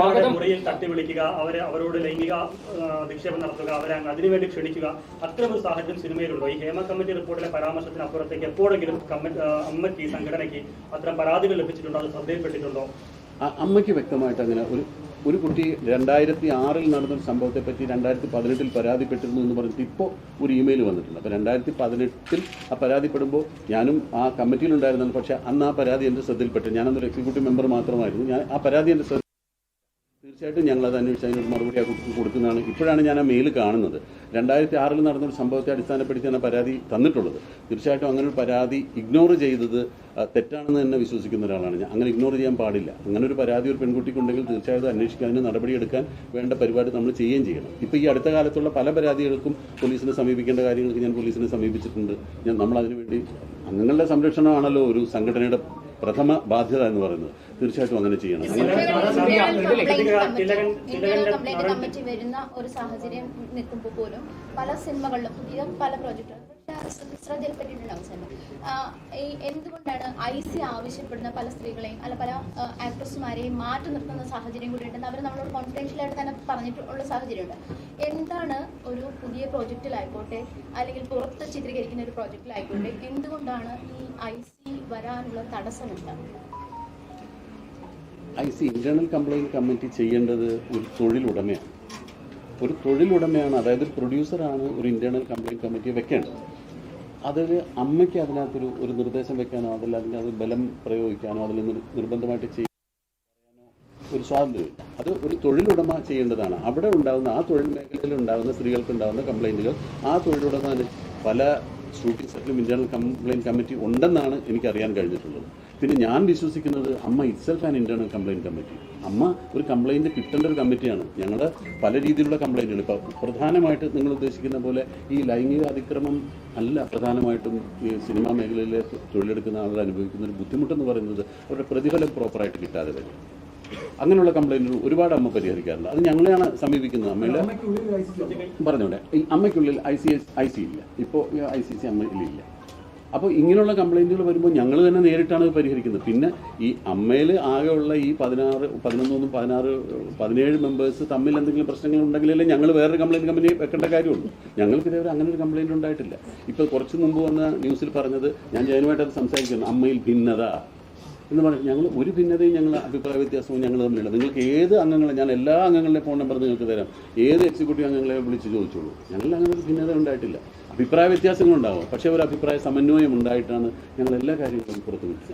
മുറിയിൽ തട്ടി വിളിക്കുക അവരെ അവരോട് ലൈംഗിക നിക്ഷേപം നടത്തുക അവരെ അതിനുവേണ്ടി ക്ഷണിക്കുക അത്തരമൊരു സാഹചര്യം സിനിമയിലുണ്ടോ? ഈ ഹേമ കമ്മിറ്റി റിപ്പോർട്ടിലെ പരാമർശത്തിന് അപ്പുറത്തേക്ക് എപ്പോഴെങ്കിലും അമ്മയ്ക്ക് സംഘടനയ്ക്ക് അത്തരം പരാതികൾ ലഭിച്ചിട്ടുണ്ടോ? അത് ശ്രദ്ധയിൽപ്പെട്ടിട്ടുണ്ടോ? അമ്മയ്ക്ക് വ്യക്തമായിട്ട് അങ്ങനെ ഒരു ഒരു കുട്ടി രണ്ടായിരത്തി ആറിൽ നടന്നൊരു സംഭവത്തെ പറ്റി രണ്ടായിരത്തി പതിനെട്ടിൽ പരാതിപ്പെട്ടിരുന്നു എന്ന് പറഞ്ഞിട്ട് ഇപ്പോൾ ഒരു ഇമെയിൽ വന്നിട്ടുണ്ട്. അപ്പോൾ രണ്ടായിരത്തി പതിനെട്ടിൽ ആ പരാതിപ്പെടുമ്പോൾ ഞാനും ആ കമ്മിറ്റിയിലുണ്ടായിരുന്നു പക്ഷേ അന്ന് ആ പരാതി എന്റെ ശ്രദ്ധയിൽപ്പെട്ടു. ഞാനന്നൊരു എക്സിക്യൂട്ടീവ് മെമ്പർ മാത്രമായിരുന്നു. ഞാൻ ആ പരാതി എന്റെ ശ്രദ്ധ തീർച്ചയായിട്ടും ഞങ്ങൾ അത് അന്വേഷിച്ച് അതിനൊരു മറുപടി ആ കുട്ടിക്ക് കൊടുക്കുന്നതാണ് ഇപ്പോഴാണ് ഞാൻ ആ മെയിൽ കാണുന്നത്. രണ്ടായിരത്തി ആറിൽ നടന്നൊരു സംഭവത്തെ അടിസ്ഥാനപ്പെടുത്തിയാണ് പരാതി തന്നിട്ടുള്ളത്. തീർച്ചയായിട്ടും അങ്ങനെ ഒരു പരാതി ഇഗ്നോർ ചെയ്തത് തെറ്റാണെന്ന് തന്നെ വിശ്വസിക്കുന്ന ഒരാളാണ് ഞാൻ. അങ്ങനെ ഇഗ്നോർ ചെയ്യാൻ പാടില്ല. അങ്ങനെ ഒരു പരാതി ഒരു പെൺകുട്ടിക്കുണ്ടെങ്കിൽ തീർച്ചയായിട്ടും അന്വേഷിക്കാൻ അതിന് നടപടിയെടുക്കാൻ വേണ്ട പരിപാടി നമ്മൾ ചെയ്യുകയും ചെയ്യണം. ഇപ്പോൾ ഈ അടുത്ത കാലത്തുള്ള പല പരാതികൾക്കും പോലീസിനെ സമീപിക്കേണ്ട കാര്യങ്ങൾക്ക് ഞാൻ പോലീസിനെ സമീപിച്ചിട്ടുണ്ട്. ഞാൻ നമ്മൾ അതിനുവേണ്ടി അംഗങ്ങളുടെ സംരക്ഷണമാണല്ലോ ഒരു സംഘടനയുടെ പ്രഥമ ബാധ്യത എന്ന് പറയുന്നത്. തീർച്ചയായിട്ടും അങ്ങനെ ചെയ്യണം. കമ്മിറ്റി വരുന്ന ഒരു സാഹചര്യം നിൽക്കുമ്പോൾ പോലും പല സിനിമകളിലും പുതിയ പല പ്രോജക്റ്റുകളും ശ്രദ്ധയിൽപ്പെട്ടിട്ടുണ്ടാവും ഈ എന്തുകൊണ്ടാണ് ഐ സി ആവശ്യപ്പെടുന്ന പല സ്ത്രീകളെയും അല്ല പല ആക്ട്രസ്മാരെയും മാറ്റി നിർത്തുന്ന സാഹചര്യം കൂടി ഉണ്ടെന്ന് അവർ നമ്മളോട് കോൺഫിഡൻഷ്യൽ ആയിട്ട് തന്നെ പറഞ്ഞിട്ടുള്ള സാഹചര്യമുണ്ട്. എന്താണ് ഒരു പുതിയ പ്രോജക്റ്റിലായിക്കോട്ടെ അല്ലെങ്കിൽ പുറത്ത് ചിത്രീകരിക്കുന്ന ഒരു പ്രോജക്റ്റിലായിക്കോട്ടെ എന്തുകൊണ്ടാണ് ഈ ഐ സി വരാനുള്ള തടസ്സമുണ്ട്. I C internal complaint committee ചെയ്യേണ്ടത് ഒരു തൊഴിലുടമയാണ്. ഒരു തൊഴിലുടമയാണ് അതായത് ഒരു പ്രൊഡ്യൂസറാണ് ഒരു ഇന്റേണൽ കംപ്ലൈന്റ് കമ്മിറ്റി വെക്കേണ്ടത്. അതിൽ അമ്മയ്ക്ക് അതിനകത്തൊരു ഒരു നിർദ്ദേശം വെക്കാനോ അതിൽ അതിനകത്ത് ബലം പ്രയോഗിക്കാനോ അതിൽ നിർബന്ധമായിട്ട് ചെയ്യാനോ ഒരു സ്വാതന്ത്ര്യമില്ല അത് ഒരു തൊഴിലുടമ ചെയ്യേണ്ടതാണ്. അവിടെ ഉണ്ടാകുന്ന ആ തൊഴിൽ മേഖലയിൽ ഉണ്ടാകുന്ന സ്ത്രീകൾക്ക് ഉണ്ടാകുന്ന കംപ്ലൈന്റുകൾ ആ തൊഴിലുടമ പല ഷൂട്ടിംഗ് സെറ്റിലും ഇന്റേണൽ കംപ്ലൈന്റ് കമ്മിറ്റി ഉണ്ടെന്നാണ് എനിക്കറിയാൻ കഴിഞ്ഞിട്ടുള്ളത്. പിന്നെ ഞാൻ വിശ്വസിക്കുന്നത് AMMA itself and internal complaint committee AMMA ഒരു കംപ്ലൈന്റ് കിട്ടേണ്ട ഒരു കമ്മിറ്റിയാണ് ഞങ്ങളുടെ പല രീതിയിലുള്ള കംപ്ലൈന്റുകൾ ഇപ്പോൾ പ്രധാനമായിട്ട് നിങ്ങൾ ഉദ്ദേശിക്കുന്ന പോലെ ഈ ലൈംഗിക അതിക്രമം അല്ല. പ്രധാനമായിട്ടും ഈ സിനിമാ മേഖലയിലെ തൊഴിലെടുക്കുന്ന ആളുകൾ അനുഭവിക്കുന്ന ഒരു ബുദ്ധിമുട്ടെന്ന് പറയുന്നത് അവരുടെ പ്രതിഫലം പ്രോപ്പറായിട്ട് കിട്ടാതെ വരും. അങ്ങനെയുള്ള കംപ്ലൈന്റുകൾ ഒരുപാട് അമ്മ പരിഹരിക്കാറുണ്ട്. അത് ഞങ്ങളെയാണ് സമീപിക്കുന്നത് അമ്മയുടെ പറഞ്ഞോട്ടെ. ഈ അമ്മയ്ക്കുള്ളിൽ ഐ സി ഐ സി ഇല്ല. ഇപ്പോൾ ഐ സി സി അമ്മയിലില്ല അപ്പോൾ ഇങ്ങനെയുള്ള കംപ്ലൈന്റുകൾ വരുമ്പോൾ ഞങ്ങൾ തന്നെ നേരിട്ടാണ് പരിഹരിക്കുന്നത്. പിന്നെ ഈ അമ്മയിൽ ആകെയുള്ള ഈ പതിനാറ് പതിനൊന്നൊന്നും പതിനാറ് പതിനേഴ് മെമ്പേഴ്സ് തമ്മിൽ എന്തെങ്കിലും പ്രശ്നങ്ങൾ ഉണ്ടെങ്കിലല്ലേ ഞങ്ങൾ വേറൊരു കംപ്ലൈന്റ് കമ്പനി വെക്കേണ്ട കാര്യമുള്ളൂ. ഞങ്ങൾക്ക് ഇതേവരെ അങ്ങനെ ഒരു കംപ്ലൈന്റ് ഉണ്ടായിട്ടില്ല. ഇപ്പോൾ കുറച്ച് മുമ്പ് വന്ന ന്യൂസിൽ പറഞ്ഞത് ഞാൻ ജയനുമായിട്ട് അത് സംസാരിക്കുന്നു. അമ്മയിൽ ഭിന്നത. എന്ന് പറയും ഞങ്ങൾ ഒരു ഭിന്നതയും ഞങ്ങൾ അഭിപ്രായ വ്യത്യാസവും ഞങ്ങൾ തമ്മിലുണ്ട് നിങ്ങൾക്ക് ഏത് അംഗങ്ങളെ ഞാൻ എല്ലാ അംഗങ്ങളുടെ ഫോൺ നമ്പർ നിങ്ങൾക്ക് തരാം. ഏത് എക്സിക്യൂട്ടീവ് അംഗങ്ങളെ വിളിച്ച് ചോദിച്ചോളൂ. ഞങ്ങൾ അങ്ങനെ ഒരു ഭിന്നത ഉണ്ടായിട്ടില്ല. അഭിപ്രായ വ്യത്യാസങ്ങളുണ്ടാവും പക്ഷേ ഒരു അഭിപ്രായ സമന്വയം ഉണ്ടായിട്ടാണ് ഞങ്ങൾ എല്ലാ കാര്യങ്ങളും പുറത്തു വിട്ടത്.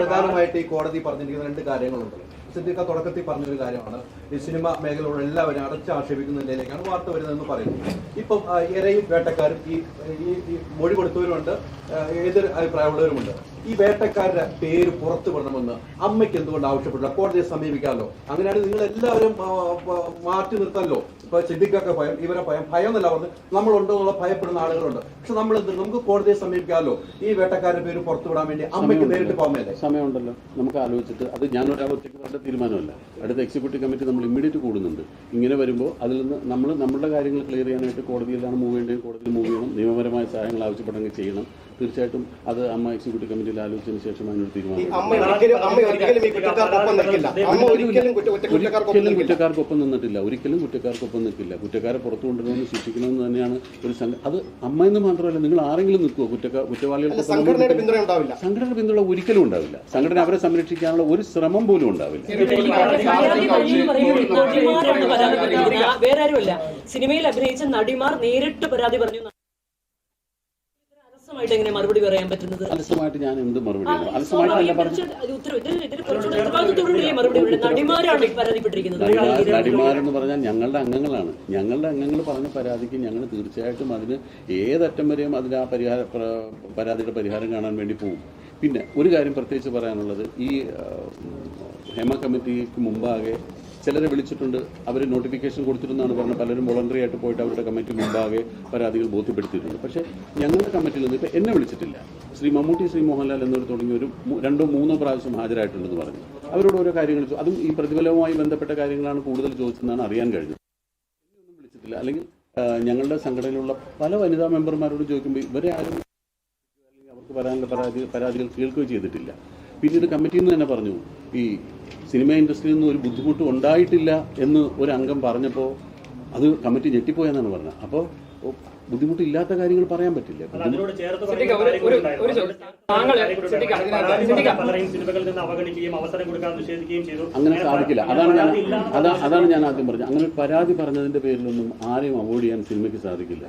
പ്രധാനമായിട്ട് ഈ കോടതി പറഞ്ഞിരിക്കുന്ന രണ്ട് കാര്യങ്ങളുണ്ട്. സിദ്ദിഖ തുടക്കത്തിൽ പറഞ്ഞൊരു കാര്യമാണ്. ഈ സിനിമ മേഖലയോട് എല്ലാവരും അടച്ച് ആക്ഷേപിക്കുന്ന നിലയിലേക്കാണ് വാർത്ത വരുന്നതെന്ന് പറയുന്നത് ഇപ്പം ഇരയും വേട്ടക്കാരും ഈ ഈ- മൊഴി കൊടുത്തവരുമുണ്ട്. എതിർ അഭിപ്രായമുള്ളവരുമുണ്ട്. ഈ വേട്ടക്കാരുടെ പേര് പുറത്തു വിടണമെന്ന് അമ്മയ്ക്ക് എന്തുകൊണ്ട് ആവശ്യപ്പെട്ടില്ല? കോടതിയെ സമീപിക്കാമല്ലോ. അങ്ങനെയാണെങ്കിൽ നിങ്ങൾ എല്ലാവരും മാറ്റി നിർത്തല്ലോ. ഇപ്പൊ സിദ്ദിഖൊക്കെ ഭയം ഇവരെ ഭയം ഭയം എന്നല്ല പറഞ്ഞ് നമ്മളുണ്ടോ എന്നുള്ള ഭയപ്പെടുന്ന ആളുകളുണ്ട്. പക്ഷെ നമ്മൾ എന്ത് നമുക്ക് കോടതിയെ സമീപിക്കാമല്ലോ. ഈ വേട്ടക്കാരുടെ പേര് പുറത്തു വിടാൻ വേണ്ടി അമ്മയ്ക്ക് നേരിട്ട് പോകാമല്ലേ സമയമുണ്ടല്ലോ. നമുക്ക് ആലോചിച്ചിട്ട് അത് ഞാൻ വേണ്ട തീരുമാനമല്ല. അടുത്ത എക്സിക്യൂട്ടീവ് കമ്മിറ്റി നമ്മൾ ഇമ്മീഡിയറ്റ് കൂടുന്നുണ്ട്. ഇങ്ങനെ വരുമ്പോൾ അതിൽ നിന്ന് നമ്മൾ നമ്മളുടെ കാര്യങ്ങൾ ക്ലിയർ ചെയ്യാനായിട്ട് കോടതിയിലാണ് മൂവ് ചെയ്യേണ്ടത്. കോടതിയിൽ മൂവ് ചെയ്യണം. നിയമപരമായ സഹായങ്ങൾ ആവശ്യപ്പെട്ടെങ്കിൽ ചെയ്യണം. തീർച്ചയായിട്ടും അത് അമ്മ എക്സിക്യൂട്ടീവ് കമ്മിറ്റിയിൽ ആലോചിച്ചതിന് ശേഷം അതിനൊരു തീരുമാനം അമ്മ ഒരിക്കലും അമ്മ ഒരിക്കലും ഈ കുറ്റക്കാർക്കൊപ്പം അമ്മ ഒരിക്കലും കുറ്റ കുറ്റ- കുറ്റക്കാർക്കൊപ്പം ഒരിക്കലും നിന്നിട്ടില്ല. ഒരിക്കലും കുറ്റക്കാർക്കൊപ്പം നിൽക്കില്ല. കുറ്റക്കാരെ പുറത്തു കൊണ്ടുവരണമെന്ന് ശിക്ഷിക്കണമെന്ന് തന്നെയാണ് ഒരു സംഘം അത് അമ്മ എന്ന് മാത്രമല്ല നിങ്ങൾ ആരെങ്കിലും നിൽക്കുമോ കുറ്റക്കാർ കുറ്റവാളികൾക്ക് സംഘടനയുടെ പിന്തുണ ഉണ്ടാവില്ല. സംഘടന പിന്തുണ ഒരിക്കലും ഉണ്ടാവില്ല. സംഘടന അവരെ സംരക്ഷിക്കാനുള്ള ഒരു ശ്രമം പോലും ഉണ്ടാവില്ല. വേറെ ആരുമല്ല. സിനിമയിൽ അഭിനയിച്ച നടിമാർ നേരിട്ട് പരാതി പറഞ്ഞു അലസമായിട്ട് എങ്ങനെ മറുപടി പറയാൻ പറ്റുന്നത്? അലസമായിട്ട് ഞാൻ എന്ത് മറുപടി നടിമാരെന്ന് പറഞ്ഞാൽ ഞങ്ങളുടെ അംഗങ്ങളാണ്. ഞങ്ങളുടെ അംഗങ്ങൾ പറഞ്ഞ പരാതിക്ക് ഞങ്ങൾ തീർച്ചയായിട്ടും അതിന് ഏതറ്റം വരെയും അതിന് ആ പരിഹാര പ്ര- പരാതിയുടെ പരിഹാരം കാണാൻ വേണ്ടി പോകും പിന്നെ ഒരു കാര്യം പ്രത്യേകിച്ച് പറയാനുള്ളത്. ഈ ഹേമ കമ്മിറ്റിക്ക് മുമ്പാകെ ചിലരെ വിളിച്ചിട്ടുണ്ട് അവർ നോട്ടിഫിക്കേഷൻ കൊടുത്തിരുന്നാണ് പറഞ്ഞത്. പലരും വോളണ്ടറി ആയിട്ട് പോയിട്ട് അവരുടെ കമ്മിറ്റി മുമ്പാകെ പരാതികൾ ബോധ്യപ്പെടുത്തിയിട്ടുണ്ട്. പക്ഷേ ഞങ്ങളുടെ കമ്മിറ്റിയിൽ നിന്ന് ഇപ്പം എന്നെ വിളിച്ചിട്ടില്ല. ശ്രീ മമ്മൂട്ടി ശ്രീ മോഹൻലാൽ എന്നവർ തുടങ്ങി ഒരു രണ്ടോ മൂന്നോ പ്രാവശ്യം ഹാജരായിട്ടുണ്ടെന്ന് പറഞ്ഞു. അവരോട് ഓരോ കാര്യങ്ങൾ അതും ഈ പ്രതിഫലവുമായി ബന്ധപ്പെട്ട കാര്യങ്ങളാണ് കൂടുതൽ ചോദിച്ചതെന്നാണ് അറിയാൻ കഴിഞ്ഞത്. ഒന്നും വിളിച്ചിട്ടില്ല. അല്ലെങ്കിൽ ഞങ്ങളുടെ സംഘടനയിലുള്ള പല വനിതാ മെമ്പർമാരോട് ചോദിക്കുമ്പോൾ ഇവരെ ആരും അവർക്ക് വരാനുള്ള പരാതി പരാതികൾ കേൾക്കുകയോ ചെയ്തിട്ടില്ല. പിന്നീട് കമ്മിറ്റിയിൽ നിന്ന് തന്നെ പറഞ്ഞു. ഈ സിനിമ ഇൻഡസ്ട്രിയിൽ നിന്ന് ഒരു ബുദ്ധിമുട്ടും ഉണ്ടായിട്ടില്ല എന്ന് ഒരു അംഗം പറഞ്ഞപ്പോൾ അത് കമ്മിറ്റി ഞെട്ടിപ്പോയെന്നാണ് പറഞ്ഞത്. അപ്പോൾ ബുദ്ധിമുട്ടില്ലാത്ത കാര്യങ്ങൾ പറയാൻ പറ്റില്ല. പറയുന്ന അങ്ങനെ സാധിക്കില്ല. അതാണ് ഞാൻ അതാ അതാണ് ഞാൻ ആദ്യം പറഞ്ഞത്. അങ്ങനെ പരാതി പറഞ്ഞതിന്റെ പേരിലൊന്നും ആരെയും അവോയ്ഡ് ചെയ്യാൻ സിനിമയ്ക്ക് സാധിക്കില്ല.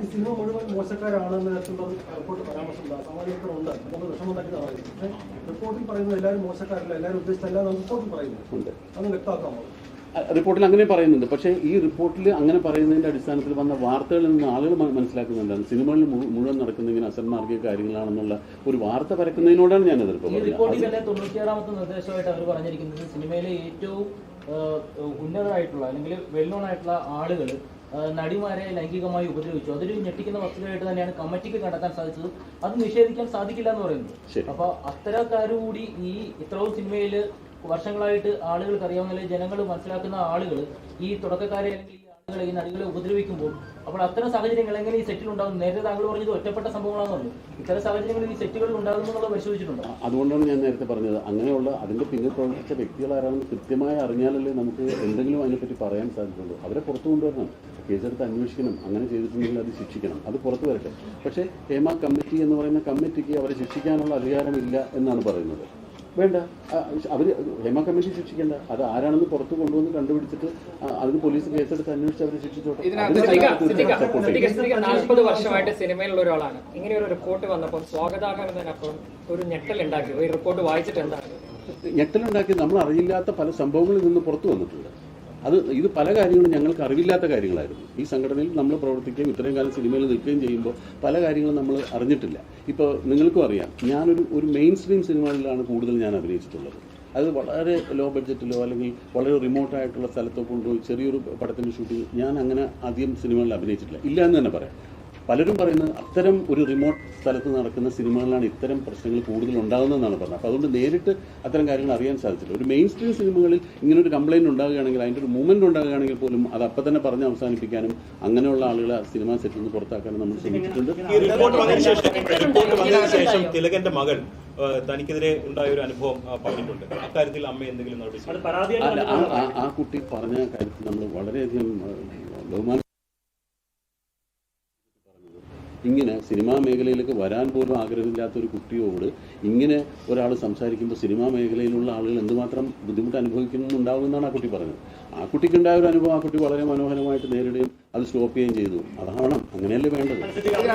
റിപ്പോർട്ടിൽ പറയുന്നത് എല്ലാവരും മോശക്കാരല്ല എല്ലാവരും ഉദ്ദേശിച്ചല്ല റിപ്പോർട്ടിൽ പറയുന്നത് ഉണ്ട്. അത് വ്യക്തമാക്കാമോ അ- റിപ്പോർട്ടിൽ അങ്ങനെ പറയുന്നുണ്ട്. പക്ഷേ ഈ റിപ്പോർട്ടിൽ അങ്ങനെ പറയുന്നതിന്റെ അടിസ്ഥാനത്തിൽ വന്ന വാർത്തകളിൽ നിന്ന് ആളുകൾ മനസ്സിലാക്കുന്നുണ്ടാണ്. സിനിമകളിൽ മുഴുവൻ നടക്കുന്ന ഇങ്ങനെ അസന്മാർഗിക കാര്യങ്ങളാണെന്നുള്ള ഒരു വാർത്ത പരക്കുന്നതിനോടാണ് ഞാൻ എതിർപ്പ് തൊണ്ണൂറ്റിയാറാമത്തെ നിർദ്ദേശമായിട്ട് അവർ പറഞ്ഞിരിക്കുന്നത് സിനിമയിലെ ഏറ്റവും ഉന്നതരായിട്ടുള്ള അല്ലെങ്കിൽ വെൽ നോൺ ആയിട്ടുള്ള ആളുകൾ നടിമാരെ ലൈംഗികമായി ഉപദ്രവിച്ചു. അതൊരു ഞെട്ടിക്കുന്ന വസ്തുതയായിട്ട് തന്നെയാണ് കമ്മിറ്റിക്ക് കണ്ടെത്താൻ സാധിച്ചത്. അത് നിഷേധിക്കാൻ സാധിക്കില്ല എന്ന് പറയുന്നത്. അപ്പൊ അത്തരക്കാരുകൂടി ഈ ഇത്രയും സിനിമയിൽ വർഷങ്ങളായിട്ട് ആളുകൾക്ക് അറിയാവുന്ന ജനങ്ങൾ മനസ്സിലാക്കുന്ന ആളുകൾ ഈ തുടക്കക്കാരെ അല്ലെങ്കിൽ ആളുകളെ ഈ നടികളെ ഉപദ്രവിക്കുമ്പോൾ അപ്പോൾ അത്തരം സാഹചര്യങ്ങൾ എങ്ങനെ ഈ സെറ്റിൽ ഉണ്ടാകും നേരത്തെ താങ്കൾ പറഞ്ഞത് ഒറ്റപ്പെട്ട സംഭവങ്ങളാണെന്ന് ഇത്തരം സാഹചര്യങ്ങൾ ഈ സെറ്റുകളിൽ ഉണ്ടാകുന്നു എന്നുള്ളത് പരിശോധിച്ചിട്ടുണ്ടോ? അതുകൊണ്ടാണ് ഞാൻ നേരത്തെ പറഞ്ഞത്. അങ്ങനെയുള്ള അതിന്റെ പിന്നിൽ പ്രവർത്തിച്ച വ്യക്തികൾ ആരാണെന്ന് കൃത്യമായി അറിഞ്ഞാലല്ലേ നമുക്ക് എന്തെങ്കിലും അതിനെപ്പറ്റി പറയാൻ സാധിക്കുള്ളൂ അവരെ പുറത്തു കൊണ്ടുവരണം. കേസെടുത്ത് അന്വേഷിക്കണം. അങ്ങനെ ചെയ്തിട്ടുണ്ടെങ്കിൽ അത് ശിക്ഷിക്കണം. അത് പുറത്തു വരട്ടെ. പക്ഷേ ഹേമ കമ്മിറ്റി എന്ന് പറയുന്ന കമ്മിറ്റിക്ക് അവരെ ശിക്ഷിക്കാനുള്ള അധികാരമില്ല എന്നാണ് പറയുന്നത്. വേണ്ട. അവർ ഹേമ കമ്മിറ്റി ശിക്ഷിക്കേണ്ട. അത് ആരാണെന്ന് പുറത്തു കൊണ്ടുവന്ന് കണ്ടുപിടിച്ചിട്ട് അതിന് പോലീസ് കേസെടുത്ത് അന്വേഷിച്ച് അവരെ ശിക്ഷിച്ചോട്ടെ. നാൽപ്പത് വർഷമായിട്ട് സിനിമയിലുള്ള ഒരാളാണ്. ഇങ്ങനെ ഒരു റിപ്പോർട്ട് വന്നപ്പോൾ സ്വാഗതാർഹമെന്നതിനപ്പുറം ഒരു ഞെട്ടലുണ്ടാക്കി ഈ റിപ്പോർട്ട് വായിച്ചിട്ട് എന്താണ്? ഞെട്ടലുണ്ടാക്കി നമ്മൾ അറിയില്ലാത്ത പല സംഭവങ്ങളിൽ നിന്ന് പുറത്തു വന്നിട്ടുണ്ട്. അത് ഇത് പല കാര്യങ്ങളും ഞങ്ങൾക്ക് അറിവില്ലാത്ത കാര്യങ്ങളായിരുന്നു. ഈ സംഘടനയിൽ നമ്മൾ പ്രവർത്തിക്കുകയും ഇത്രയും കാലം സിനിമയിൽ നിൽക്കുകയും ചെയ്യുമ്പോൾ പല കാര്യങ്ങളും നമ്മൾ അറിഞ്ഞിട്ടില്ല. ഇപ്പോൾ നിങ്ങൾക്കും അറിയാം ഞാനൊരു ഒരു മെയിൻ സ്ട്രീം സിനിമകളിലാണ് കൂടുതൽ ഞാൻ അഭിനയിച്ചിട്ടുള്ളത്. അത് വളരെ ലോ ബഡ്ജറ്റിലോ അല്ലെങ്കിൽ വളരെ റിമോട്ടായിട്ടുള്ള സ്ഥലത്തോ കൊണ്ടുപോയി ചെറിയൊരു പടത്തിന്റെ ഷൂട്ടിംഗ് ഞാൻ അങ്ങനെ ആദ്യം സിനിമകളിൽ അഭിനയിച്ചിട്ടില്ല. ഇല്ല എന്ന് തന്നെ പറയാം. പലരും പറയുന്നത് അത്തരം ഒരു റിമോട്ട് സ്ഥലത്ത് നടക്കുന്ന സിനിമകളിലാണ് ഇത്തരം പ്രശ്നങ്ങൾ കൂടുതൽ ഉണ്ടാകുന്നതെന്നാണ് പറഞ്ഞത്. അപ്പോൾ അതുകൊണ്ട് നേരിട്ട് അത്തരം കാര്യങ്ങൾ അറിയാൻ സാധിച്ചില്ല. ഒരു മെയിൻ സ്ട്രീം സിനിമകളിൽ ഇങ്ങനെ ഒരു കംപ്ലൈന്റ് ഉണ്ടാകുകയാണെങ്കിൽ അതിന്റെ ഒരു മൂവ്മെന്റ് ഉണ്ടാകുകയാണെങ്കിൽ പോലും അത് അപ്പം തന്നെ പറഞ്ഞ് അവസാനിപ്പിക്കാനും അങ്ങനെയുള്ള ആളുകളെ ആ സിനിമാ സെറ്റിൽ നിന്ന് പുറത്താക്കാനും നമ്മൾ ശ്രമിച്ചിട്ടുണ്ട്. റിപ്പോർട്ട് വന്നതിന് ശേഷം റിപ്പോർട്ട് വന്നതിന് ശേഷം തിലകന്റെ മകൻ ആ, തനിക്കെതിരെ ഉണ്ടായ ഒരു അനുഭവം ആ, പറഞ്ഞിട്ടുണ്ട്. അക്കാര്യത്തിൽ അമ്മ എന്തെങ്കിലും ആ കുട്ടി പറഞ്ഞ കാര്യത്തിൽ നമ്മൾ വളരെയധികം ബഹുമാനം ഇങ്ങനെ സിനിമാ മേഖലയിലേക്ക് വരാൻ പോലും ആഗ്രഹമില്ലാത്ത ഒരു കുട്ടിയോട് ഇങ്ങനെ ഒരാൾ സംസാരിക്കുമ്പോൾ സിനിമാ മേഖലയിലുള്ള ആളുകൾ എന്തുമാത്രം ബുദ്ധിമുട്ട് അനുഭവിക്കുന്നുണ്ടാവുമെന്നാണ് ആ കുട്ടി പറഞ്ഞത്. ആ കുട്ടിക്കുണ്ടായ ഒരു അനുഭവം ആ കുട്ടി വളരെ മനോഹരമായിട്ട് നേരിടുകയും അത് സ്റ്റോപ്പ് ചെയ്യുകയും ചെയ്തു. അതാവണം അങ്ങനെയല്ലേ വേണ്ടത്?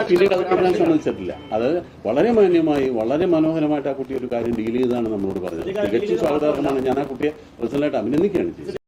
പിന്നീട് അത് പറയാൻ സമ്മതിച്ചിട്ടില്ല. അത് വളരെ മാന്യമായി വളരെ മനോഹരമായിട്ട് ആ കുട്ടി ഒരു കാര്യം ഡീൽ ചെയ്താണ് നമ്മളോട് പറഞ്ഞത്. തികച്ചും സ്വാഗതാർഹമാണ്. ഞാൻ ആ കുട്ടിയെ പേഴ്സണലായിട്ട് അഭിനന്ദിക്കുകയാണ് ചെയ്തത്.